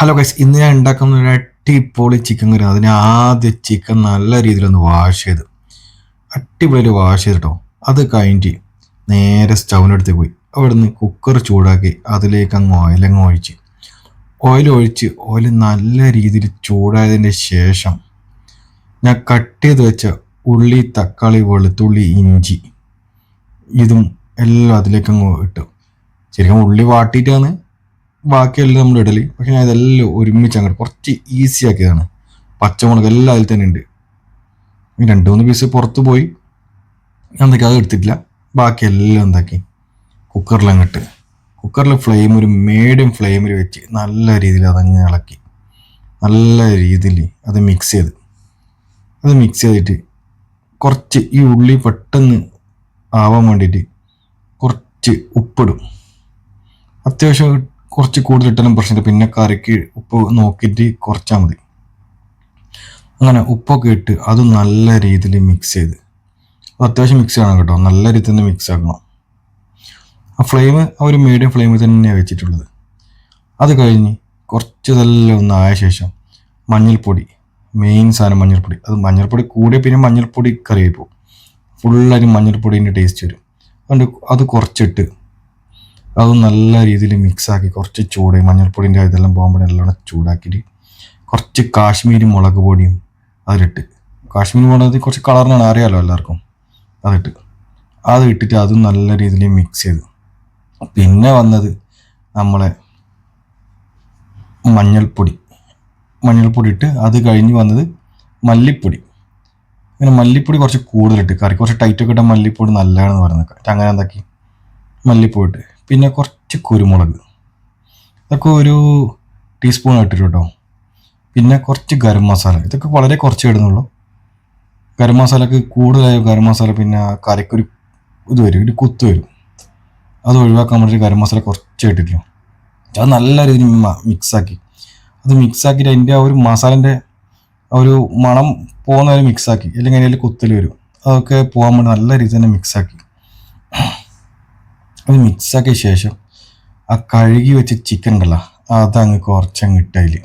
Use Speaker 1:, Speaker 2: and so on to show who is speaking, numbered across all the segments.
Speaker 1: Hello guys ഇന്ന് ഞാൻ ഉണ്ടാക്കുന്ന ഒരു അടിപൊളി ചിക്കൻ കറി. അതിന് ആദ്യം ചിക്കൻ നല്ല രീതിയിലൊന്ന് വാഷ് ചെയ്ത് അടിപൊളി വാഷ് ചെയ്തിട്ടോ. അത് കഴിഞ്ഞിട്ട് നേരെ സ്റ്റൗവിനടുത്ത് പോയി. അവിടുന്ന് കുക്കർ ചൂടാക്കി അതിലേക്ക് അങ്ങ് ഓയിലങ്ങ് ഒഴിച്ച്. ഓയിൽ ഒഴിച്ച് ഓയിൽ നല്ല രീതിയിൽ ചൂടായതിന്റെ ശേഷം ഞാൻ കട്ട് ചെയ്ത് വെച്ച ഉള്ളി തക്കാളി വെളുത്തുള്ളി ഇഞ്ചി ഇതും എല്ലാം അതിലേക്ക് അങ്ങ് ഇട്ടു. ശരിക്കും ഉള്ളി വാട്ടിയിട്ടാണ് ബാക്കിയെല്ലാം നമ്മൾ ഇടൽ പക്ഷെ ഞാൻ ഇതെല്ലാം ഒരുമിച്ച് അങ്ങോട്ട് കുറച്ച് ഈസി ആക്കിയതാണ്. പച്ചമുളക് എല്ലാം അതിൽ തന്നെ ഉണ്ട്. രണ്ട് മൂന്ന് പീസ് പുറത്ത് പോയി. എന്തൊക്കെ അത് എടുത്തിട്ടില്ല. ബാക്കി എല്ലാം എന്താക്കി? കുക്കറിൽ അങ്ങോട്ട്. കുക്കറിൽ ഫ്ലെയിം ഒരു മീഡിയം ഫ്ലെയിമിൽ വെച്ച് നല്ല രീതിയിൽ അതങ്ങ് ഇളക്കി. നല്ല രീതിയിൽ അത് മിക്സ് ചെയ്ത്. അത് മിക്സ് ചെയ്തിട്ട് കുറച്ച് ഈ ഉള്ളി പെട്ടെന്ന് ആവാൻ വേണ്ടിയിട്ട് കുറച്ച് ഉപ്പിടും. അത്യാവശ്യം കുറച്ച് കൂടുതൽ ഇട്ടാലും പ്രശ്നമില്ല. പിന്നെ കറിക്ക് ഉപ്പ് നോക്കിയിട്ട് കുറച്ചാൽ മതി. അങ്ങനെ ഉപ്പൊക്കെ ഇട്ട് അത് നല്ല രീതിയിൽ മിക്സ് ചെയ്ത്. അത് അത്യാവശ്യം മിക്സ് ചെയ്യണം കേട്ടോ. നല്ല രീതിയിൽ തന്നെ മിക്സ് ആക്കണം. ആ ഫ്ലെയിം ആ ഒരു മീഡിയം ഫ്ലെയിമിൽ തന്നെയാണ് വെച്ചിട്ടുള്ളത്. അത് കഴിഞ്ഞ് കുറച്ച് ഇതെല്ലാം ഒന്ന് ആയ ശേഷം മഞ്ഞൾപ്പൊടി മെയിൻ സാധനം മഞ്ഞൾപ്പൊടി. അത് മഞ്ഞൾപ്പൊടി കൂടിയ പിന്നെ മഞ്ഞൾപ്പൊടി കറിയായി പോകും. ഫുള്ളായിട്ട് മഞ്ഞൾപ്പൊടീന്റെ ടേസ്റ്റ് വരും. അതുകൊണ്ട് അത് കുറച്ചിട്ട് അത് നല്ല രീതിയിൽ മിക്സാക്കി കുറച്ച് ചൂട് മഞ്ഞൾപ്പൊടിന്റെ ഇതെല്ലാം പോകുമ്പോൾ നല്ലോണം ചൂടാക്കിയിട്ട് കുറച്ച് കാശ്മീരി മുളക് പൊടിയും അതിലിട്ട്. കാശ്മീരി മുളക് കുറച്ച് കളറിനാണ് അറിയാലോ എല്ലാവർക്കും. അതിട്ട്. അത് ഇട്ടിട്ട് അതും നല്ല രീതിയിൽ മിക്സ് ചെയ്തു. പിന്നെ വന്നത് നമ്മളെ മഞ്ഞൾപ്പൊടി. മഞ്ഞൾപ്പൊടി ഇട്ട് അത് കഴിഞ്ഞ് വന്നത് മല്ലിപ്പൊടി. അങ്ങനെ മല്ലിപ്പൊടി കുറച്ച് കൂടുതലിട്ട് കറി. കുറച്ച് ടൈറ്റൊക്കെ ഇട്ടാൽ മല്ലിപ്പൊടി നല്ലതാണെന്ന് പറയുന്നത്. അങ്ങനെ എന്താക്കി മല്ലിപ്പൊടി ഇട്ട്. പിന്നെ കുറച്ച് കുരുമുളക്. ഇതൊക്കെ ഒരു ടീസ്പൂൺ ഇട്ടിട്ട് കേട്ടോ പിന്നെ കുറച്ച് ഗരം മസാല. ഇതൊക്കെ വളരെ കുറച്ച് ഇടുന്നുള്ളൂ. ഗരം മസാലക്ക് കൂടുതലായ ഗരം മസാല പിന്നെ കറിക്കൊരു ഇത് വരും. ഒരു കുത്ത് വരും. അത് ഒഴിവാക്കാൻ വേണ്ടി ഗരം മസാല കുറച്ച് ഇട്ടിട്ടുള്ളൂ അത് നല്ല രീതിയിൽ മിക്സാക്കി അത് മിക്സാക്കിയിട്ട് അതിന്റെ ആ ഒരു മസാലന്റെ ആ ഒരു മണം പോകുന്ന വരെ മിക്സാക്കി അല്ലെങ്കിൽ അതിൽ കുത്തൽ വരും. അതൊക്കെ പോകാൻ വേണ്ടി നല്ല രീതിയിൽ തന്നെ മിക്സാക്കി അത് മിക്സാക്കിയ ശേഷം ആ കഴുകി വെച്ച ചിക്കൻ ഉണ്ടല്ലോ അതങ്ങ് കുറച്ചങ്ങ് ഇട്ട് അതിൽ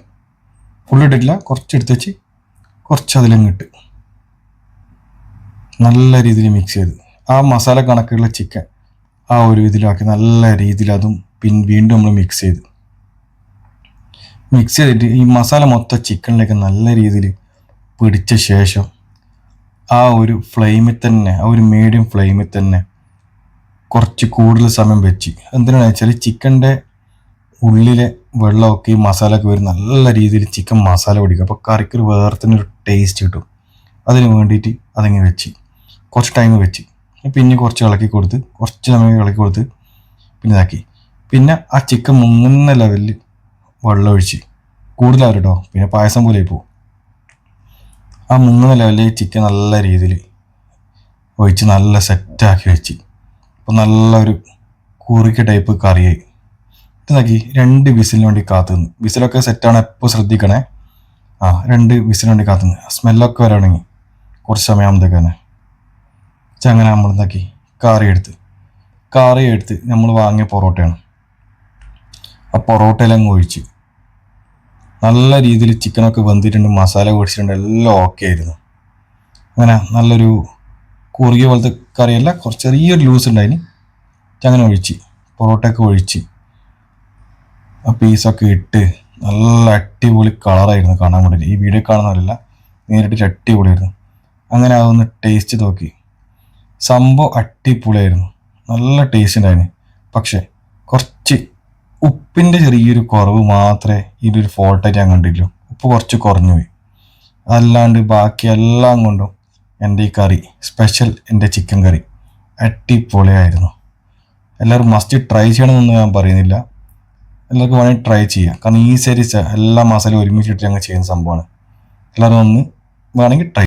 Speaker 1: ഫുൾ കുറച്ചെടുത്ത് വെച്ച് കുറച്ച് അതിലങ്ങ് ഇട്ട് നല്ല രീതിയിൽ മിക്സ് ചെയ്ത്. ആ മസാല കണക്കുള്ള ചിക്കൻ ആ ഒരു ഇതിലാക്കി നല്ല രീതിയിൽ അതും പിൻ വീണ്ടും നമ്മൾ മിക്സ് ചെയ്ത്. മിക്സ് ചെയ്തിട്ട് ഈ മസാല മൊത്തം ചിക്കനിലേക്ക് നല്ല രീതിയിൽ പിടിച്ച ശേഷം ആ ഒരു ഫ്ലെയിമിൽ തന്നെ ആ ഒരു മീഡിയം ഫ്ലെയിമിൽ തന്നെ കുറച്ച് കൂടുതൽ സമയം വെച്ച്. എന്തിനാണെന്ന് വെച്ചാൽ ചിക്കന്റെ ഉള്ളിലെ വെള്ളമൊക്കെ ഈ മസാലയൊക്കെ വരും നല്ല രീതിയിൽ ചിക്കൻ മസാല പിടിക്കും. അപ്പോൾ കറിക്ക് ഒരു വേറെ ഒരു ടേസ്റ്റ് കിട്ടും. അതിന് വേണ്ടിയിട്ട് അതങ്ങനെ വെച്ച്. കുറച്ച് ടൈം വെച്ച്. പിന്നെ കുറച്ച് ഇളക്കി കൊടുത്ത് കുറച്ച് സമയം ഇളക്കി കൊടുത്ത് പിന്നെ ഇതാക്കി. പിന്നെ ആ ചിക്കൻ മുങ്ങുന്ന ലെവലിൽ വെള്ളം ഒഴിച്ച്. കൂടുതലാവും കേട്ടോ പിന്നെ പായസം പോലെ പോകും. ആ മുങ്ങുന്ന ലെവലിൽ ചിക്കൻ നല്ല രീതിയിൽ ഒഴിച്ച് നല്ല സെറ്റാക്കി വെച്ച്. അപ്പോൾ നല്ലൊരു കുറുക്കിയ ടൈപ്പ് കറിയായി. ഇതാക്കി രണ്ട് വിസിലിന് വേണ്ടി കാത്തുനിന്ന്. വിസിലൊക്കെ സെറ്റാണ് എപ്പോൾ ശ്രദ്ധിക്കണേ? ആ രണ്ട് വിസിലിന് വേണ്ടി കാത്തുനിന്ന്. സ്മെല്ലൊക്കെ വരാണെങ്കിൽ കുറച്ച് സമയമാകുമ്പോഴത്തേക്ക് തന്നെ. അങ്ങനെ നമ്മൾ എന്താക്കി? കറി എടുത്ത്. കറി എടുത്ത് നമ്മൾ വാങ്ങിയ പൊറോട്ടയാണ്. ആ പൊറോട്ടയിലങ്ങ് ഒഴിച്ച്. നല്ല രീതിയിൽ ചിക്കനൊക്കെ വെന്തിട്ടുണ്ട് മസാല പൊടിച്ചിട്ടുണ്ട് എല്ലാം ഓക്കെ ആയിരുന്നു. അങ്ങനെ നല്ലൊരു കുറുകിയ പോലത്തെ കറിയല്ല കുറച്ച് ചെറിയൊരു ലൂസ് ഉണ്ടായിന്. അങ്ങനെ ഒഴിച്ച് പൊറോട്ടയൊക്കെ ഒഴിച്ച് ആ പീസൊക്കെ ഇട്ട് നല്ല അടിപൊളി കളറായിരുന്നു കാണാൻ വേണ്ടി ഈ വീഡിയോ കാണുന്നവരല്ല നേരിട്ട് അടിപൊളിയായിരുന്നു. അങ്ങനെ അതൊന്ന് ടേസ്റ്റ് നോക്കി. സംഭവം അടിപൊളിയായിരുന്നു. നല്ല ടേസ്റ്റ് ഉണ്ടായിരുന്നു പക്ഷേ കുറച്ച് ഉപ്പിന്റെ ചെറിയൊരു കുറവ് മാത്രമേ ഇതിലൊരു ഫോൾട്ടായിട്ട് ഞാൻ കണ്ടിട്ടുള്ളൂ. ഉപ്പ് കുറച്ച് കുറഞ്ഞു പോയി അല്ലാണ്ട് ബാക്കി എല്ലാം കൊണ്ടും എന്റെ ഈ കറി സ്പെഷ്യൽ എന്റെ ചിക്കൻ കറി. അടിപൊളിയായിരുന്നു. എല്ലാവരും മസ്റ്റ് ട്രൈ ചെയ്യണമെന്നൊന്നും ഞാൻ പറയുന്നില്ല. എല്ലാവർക്കും വേണമെങ്കിൽ ട്രൈ ചെയ്യാം. കാരണം ഈ സരിച്ച എല്ലാ മസാലയും ഒരുമിച്ചിട്ട് ഞങ്ങൾ ചെയ്യുന്ന സംഭവമാണ്. എല്ലാവരും ഒന്ന് വേണമെങ്കിൽ ട്രൈ